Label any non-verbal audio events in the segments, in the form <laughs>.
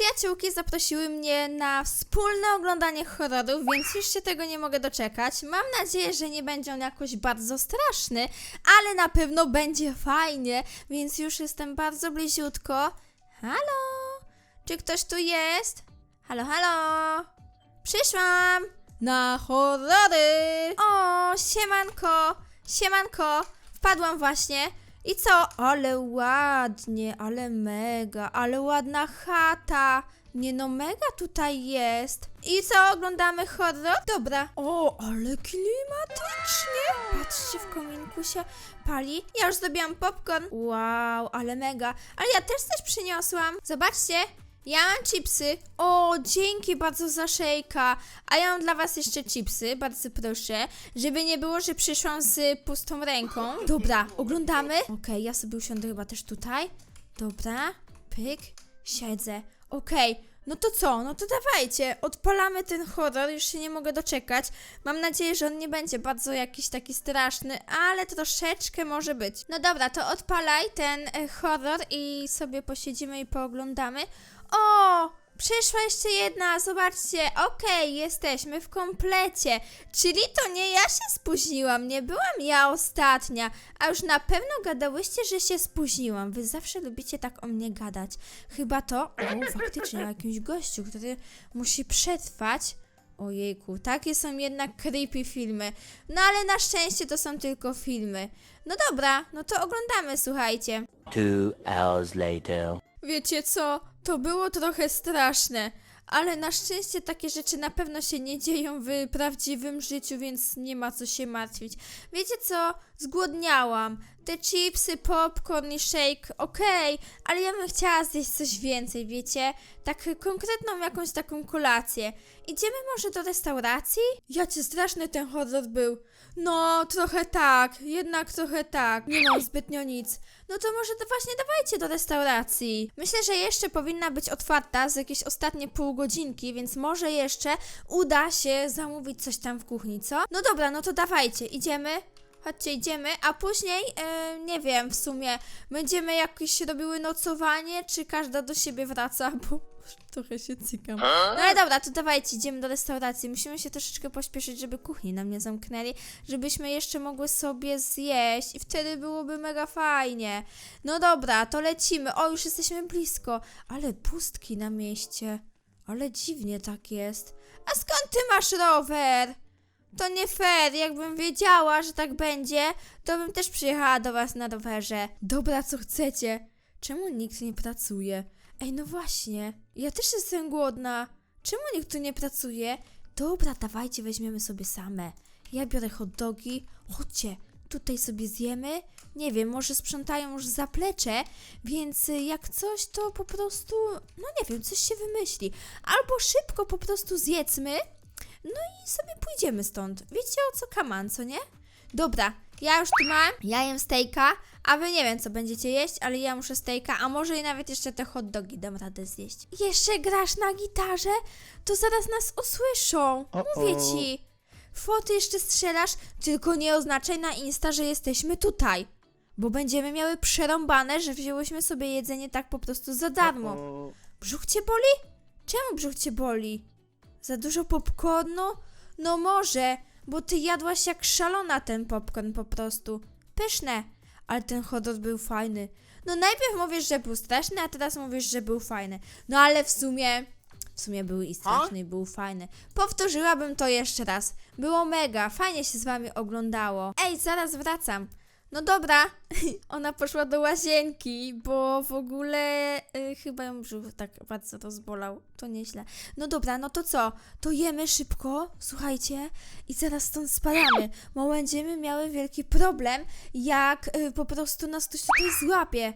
przyjaciółki zaprosiły mnie na wspólne oglądanie horrorów, więc już się tego nie mogę doczekać. Mam nadzieję, że nie będzie on jakoś bardzo straszny, ale na pewno będzie fajnie, więc już jestem bardzo bliziutko. Halo? Czy ktoś tu jest? Halo, halo? Przyszłam! Na horrory! O, siemanko! Siemanko! Wpadłam właśnie. I co? Ale ładnie, ale mega, ale ładna chata. Nie no, mega tutaj jest. I co, oglądamy horror? Dobra. O, ale klimatycznie. Patrzcie, w kominku się pali. Ja już zrobiłam popcorn. Wow, ale mega. Ale ja też coś przyniosłam. Zobaczcie. Ja mam chipsy. O, dzięki bardzo za szejka. A ja mam dla was jeszcze chipsy, bardzo proszę. Żeby nie było, że przyszłam z pustą ręką. Dobra, oglądamy. Okej, ja sobie usiądę chyba też tutaj. Dobra, pyk, siedzę. Okej, no to co? No to dawajcie, odpalamy ten horror, już się nie mogę doczekać. Mam nadzieję, że on nie będzie bardzo jakiś taki straszny, ale troszeczkę może być. No dobra, to odpalaj ten e, horror i sobie posiedzimy i pooglądamy. O! Przyszła jeszcze jedna, zobaczcie, okej, jesteśmy w komplecie, czyli to nie ja się spóźniłam, nie byłam ja ostatnia, a już na pewno gadałyście, że się spóźniłam, wy zawsze lubicie tak o mnie gadać, chyba to, o faktycznie, o jakimś gościu, który musi przetrwać, ojejku, takie są jednak creepy filmy, no ale na szczęście to są tylko filmy, no dobra, no to oglądamy, słuchajcie. Two hours later. Wiecie co? To było trochę straszne, ale na szczęście takie rzeczy na pewno się nie dzieją w prawdziwym życiu, więc nie ma co się martwić. Wiecie co? Zgłodniałam. Te chipsy, popcorn i shake, okej, ale ja bym chciała zjeść coś więcej, wiecie? Tak konkretną jakąś taką kolację. Idziemy może do restauracji? Jacie straszny ten horror był. No, trochę tak, jednak trochę tak. Nie mam zbytnio nic. No to może to właśnie dawajcie do restauracji. Myślę, że jeszcze powinna być otwarta z jakieś ostatnie pół godzinki, więc może jeszcze uda się zamówić coś tam w kuchni, co? No dobra, no to dawajcie, idziemy. Chodźcie, idziemy, a później, e, nie wiem, w sumie będziemy jakieś robiły nocowanie, czy każda do siebie wraca, <laughs> bo trochę się cykam. No ale dobra, to dawajcie, idziemy do restauracji. Musimy się troszeczkę pośpieszyć, żeby kuchni nam nie zamknęli, żebyśmy jeszcze mogły sobie zjeść i wtedy byłoby mega fajnie. No dobra, to lecimy. O, już jesteśmy blisko, ale pustki na mieście. Ale dziwnie tak jest. A skąd ty masz rower? To nie fair, jakbym wiedziała, że tak będzie, to bym też przyjechała do was na rowerze. Dobra, co chcecie? Czemu nikt nie pracuje? Ej, no właśnie, ja też jestem głodna. Czemu nikt tu nie pracuje? Dobra, dawajcie, weźmiemy sobie same. Ja biorę hot dogi. Chodźcie, tutaj sobie zjemy. Nie wiem, może sprzątają już zaplecze, więc y, jak coś, to po prostu, no nie wiem, coś się wymyśli. Albo szybko po prostu zjedzmy, no i sobie pójdziemy stąd. Wiecie o co kaman, co nie? Dobra, ja już tu mam, ja jem stejka, a wy nie wiem co będziecie jeść, ale ja muszę stejka, a może i nawet jeszcze te hot dogi dam radę zjeść. Jeszcze grasz na gitarze? To zaraz nas usłyszą. Mówię ci. Foty jeszcze strzelasz, tylko nie oznaczaj na Insta, że jesteśmy tutaj. Bo będziemy miały przerąbane, że wzięłyśmy sobie jedzenie tak po prostu za darmo. Brzuch cię boli? Czemu brzuch cię boli? Za dużo popcornu? No może, bo ty jadłaś jak szalona ten popcorn po prostu. Pyszne, ale ten horror był fajny. No najpierw mówisz, że był straszny, a teraz mówisz, że był fajny. No ale w sumie, w sumie był i straszny, i był fajny. Powtórzyłabym to jeszcze raz. Było mega, fajnie się z wami oglądało. Ej, zaraz wracam. No dobra, <laughs> ona poszła do łazienki, bo w ogóle y, chyba ją brzuch tak bardzo rozbolał. To nieźle. No dobra, no to co? To jemy szybko, słuchajcie, i zaraz stąd spadamy, bo będziemy miały wielki problem, jak y, po prostu nas ktoś tutaj złapie.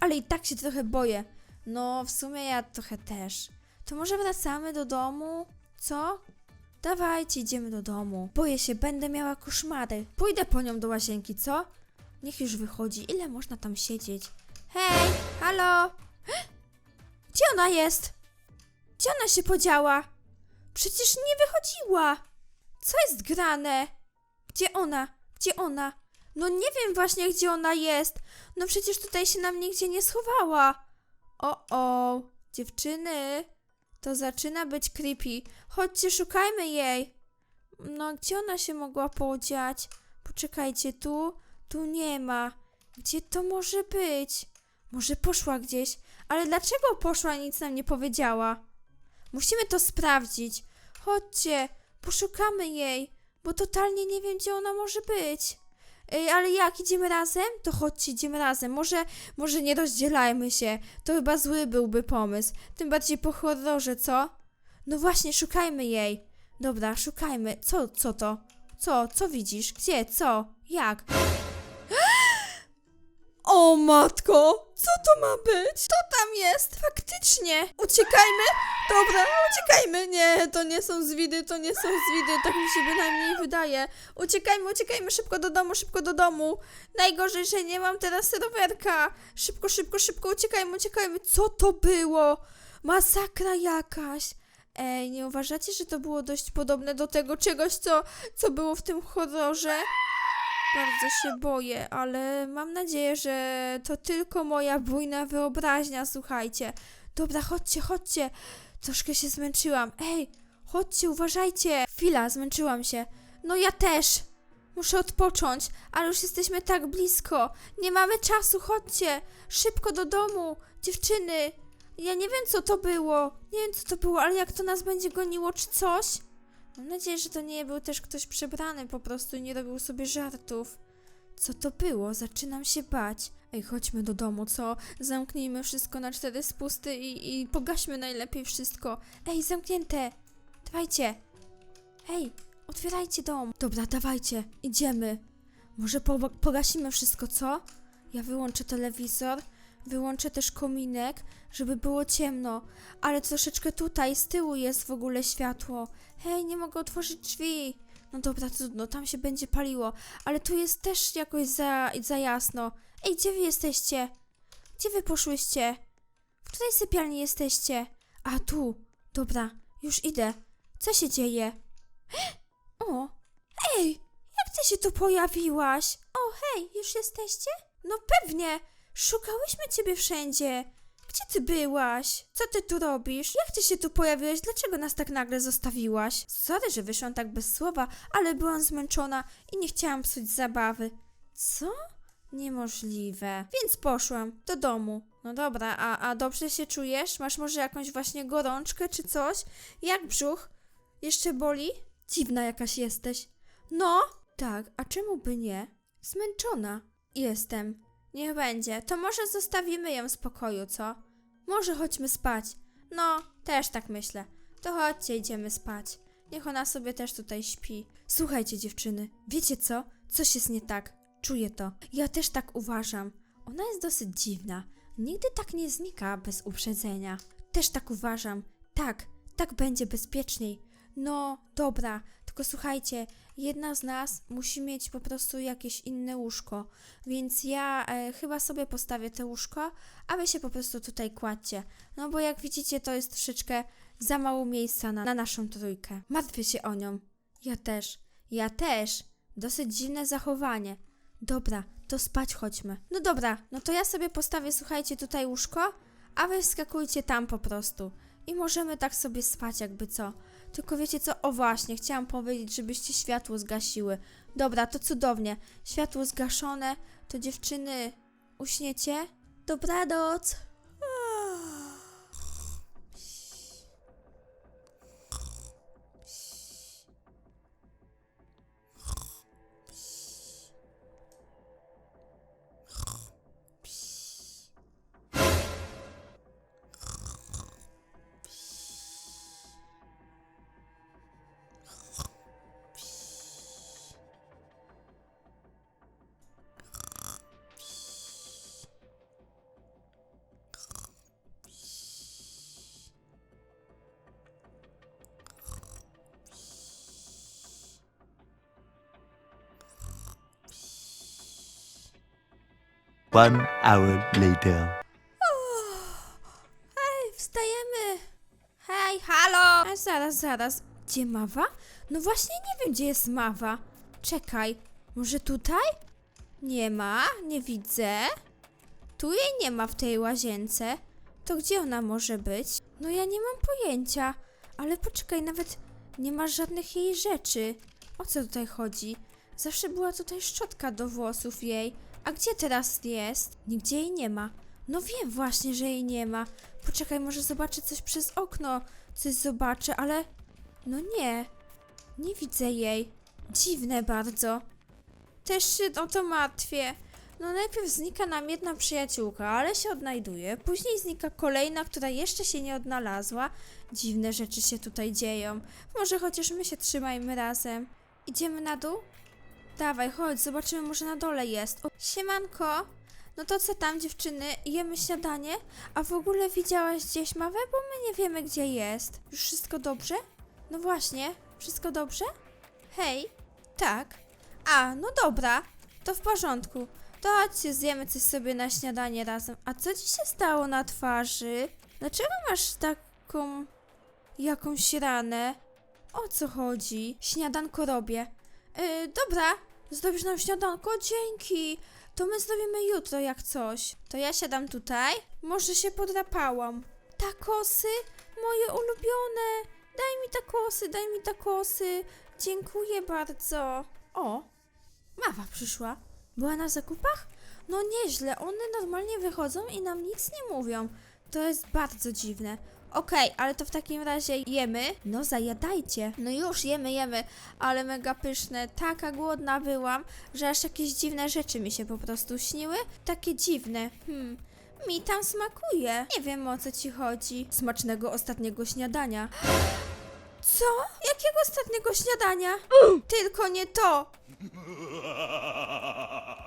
Ale i tak się trochę boję. No, w sumie ja trochę też. To może wracamy do domu? Co? Dawajcie, idziemy do domu. Boję się, będę miała koszmary. Pójdę po nią do łazienki, co? Niech już wychodzi. Ile można tam siedzieć? Hej, halo? <gasps> Gdzie ona jest? Gdzie ona się podziała? Przecież nie wychodziła. Co jest grane? Gdzie ona? Gdzie ona? No nie wiem właśnie, gdzie ona jest. No przecież tutaj się nam nigdzie nie schowała. O, o. Dziewczyny, to zaczyna być creepy. Chodźcie, szukajmy jej. No, gdzie ona się mogła podziać? Poczekajcie, tu, tu nie ma. Gdzie to może być? Może poszła gdzieś, ale dlaczego poszła i nic nam nie powiedziała? Musimy to sprawdzić. Chodźcie, poszukamy jej, bo totalnie nie wiem, gdzie ona może być. Ej, ale jak, idziemy razem? To chodźcie, idziemy razem. Może, może nie rozdzielajmy się. To chyba zły byłby pomysł. Tym bardziej po horrorze, co? No właśnie, szukajmy jej. Dobra, szukajmy. Co, co to? Co, co widzisz? Gdzie, co? Jak? O matko! Co to ma być? Co tam jest? Faktycznie! Uciekajmy! Dobra, uciekajmy! Nie, to nie są zwidy, to nie są zwidy, tak mi się bynajmniej wydaje. Uciekajmy, uciekajmy szybko do domu, szybko do domu. Najgorzej, że nie mam teraz rowerka. Szybko, szybko, szybko, uciekajmy, uciekajmy. Co to było? Masakra jakaś. Ej, nie uważacie, że to było dość podobne do tego czegoś, co, co było w tym horrorze? Bardzo się boję, ale mam nadzieję, że to tylko moja bujna wyobraźnia, słuchajcie. Dobra, chodźcie, chodźcie. Troszkę się zmęczyłam. Ej, chodźcie, uważajcie. Chwila, zmęczyłam się. No ja też. Muszę odpocząć, ale już jesteśmy tak blisko. Nie mamy czasu, chodźcie. Szybko do domu. Dziewczyny, ja nie wiem co to było. Nie wiem co to było, ale jak to nas będzie goniło czy coś? Mam nadzieję, że to nie był też ktoś przebrany po prostu i nie robił sobie żartów. Co to było? Zaczynam się bać. Ej, chodźmy do domu, co? Zamknijmy wszystko na cztery spusty i, i pogaśmy najlepiej wszystko. Ej, zamknięte! Dawajcie! Ej, otwierajcie dom! Dobra, dawajcie, idziemy. Może po, pogasimy wszystko, co? Ja wyłączę telewizor, wyłączę też kominek, żeby było ciemno. Ale troszeczkę tutaj, z tyłu jest w ogóle światło. Hej, nie mogę otworzyć drzwi. No dobra, trudno, tam się będzie paliło. Ale tu jest też jakoś za, za jasno. Ej, gdzie wy jesteście? Gdzie wy poszłyście? W której sypialni jesteście? A, tu. Dobra, już idę. Co się dzieje? <gasps> O, ej, jak ty się tu pojawiłaś? O, hej, już jesteście? No pewnie, szukałyśmy ciebie wszędzie. Gdzie ty byłaś? Co ty tu robisz? Jak ty się tu pojawiłeś? Dlaczego nas tak nagle zostawiłaś? Sorry, że wyszłam tak bez słowa, ale byłam zmęczona i nie chciałam psuć zabawy. Co? Niemożliwe. Więc poszłam do domu. No dobra, a, a dobrze się czujesz? Masz może jakąś właśnie gorączkę czy coś? Jak brzuch? Jeszcze boli? Dziwna jakaś jesteś. No? Tak, a czemu by nie? Zmęczona. Jestem. Niech będzie. To może zostawimy ją w spokoju, co? Może chodźmy spać. No, też tak myślę. To chodźcie, idziemy spać. Niech ona sobie też tutaj śpi. Słuchajcie, dziewczyny, wiecie co? Coś jest nie tak. Czuję to. Ja też tak uważam. Ona jest dosyć dziwna. Nigdy tak nie znika bez uprzedzenia. Też tak uważam. Tak, tak będzie bezpieczniej. No, dobra, tylko słuchajcie, jedna z nas musi mieć po prostu jakieś inne łóżko, więc ja e, chyba sobie postawię te łóżko, a wy się po prostu tutaj kładźcie. No bo jak widzicie, to jest troszeczkę za mało miejsca na, na naszą trójkę. Martwię się o nią. Ja też. Ja też. Dosyć dziwne zachowanie. Dobra, to spać chodźmy. No dobra, no to ja sobie postawię, słuchajcie, tutaj łóżko, a wy wskakujcie tam po prostu. I możemy tak sobie spać, jakby co. Tylko wiecie co? O właśnie, chciałam powiedzieć, żebyście światło zgasiły. Dobra, to cudownie. Światło zgaszone, to dziewczyny uśniecie? Dobranoc. One hour later. Hej, wstajemy. Hej, halo. Zaraz, zaraz. Gdzie Mawa? No właśnie nie wiem, gdzie jest Mawa. Czekaj, może tutaj? Nie ma, nie widzę. Tu jej nie ma w tej łazience. To gdzie ona może być? No ja nie mam pojęcia. Ale poczekaj, nawet nie ma żadnych jej rzeczy. O co tutaj chodzi? Zawsze była tutaj szczotka do włosów jej. A gdzie teraz jest? Nigdzie jej nie ma. No wiem właśnie, że jej nie ma. Poczekaj, może zobaczę coś przez okno. Coś zobaczę, ale... No nie. Nie widzę jej. Dziwne bardzo. Też się o to martwię. No najpierw znika nam jedna przyjaciółka, ale się odnajduje. Później znika kolejna, która jeszcze się nie odnalazła. Dziwne rzeczy się tutaj dzieją. Może chociaż my się trzymajmy razem. Idziemy na dół? Dawaj, chodź, zobaczymy, może na dole jest. O, siemanko! No to co tam, dziewczyny? Jemy śniadanie? A w ogóle widziałaś gdzieś Mawę? Bo my nie wiemy, gdzie jest. Już wszystko dobrze? No właśnie, wszystko dobrze? Hej, tak. A, no dobra, to w porządku. To chodźcie, zjemy coś sobie na śniadanie razem. A co ci się stało na twarzy? Dlaczego masz taką... jakąś ranę? O co chodzi? Śniadanko robię. Yy, dobra, zrobisz nam śniadanko? Dzięki. To my zrobimy jutro jak coś. To ja siadam tutaj. Może się podrapałam. Takosy? Moje ulubione. Daj mi takosy, daj mi takosy. Dziękuję bardzo. O, Mawa przyszła. Była na zakupach? No nieźle, one normalnie wychodzą i nam nic nie mówią. To jest bardzo dziwne. Okej, ale to w takim razie jemy. No zajadajcie. No już jemy, jemy, ale mega pyszne. Taka głodna byłam, że aż jakieś dziwne rzeczy mi się po prostu śniły. Takie dziwne. Hmm. Mi tam smakuje. Nie wiem o co ci chodzi. Smacznego ostatniego śniadania. Co? Jakiego ostatniego śniadania? Tylko nie to.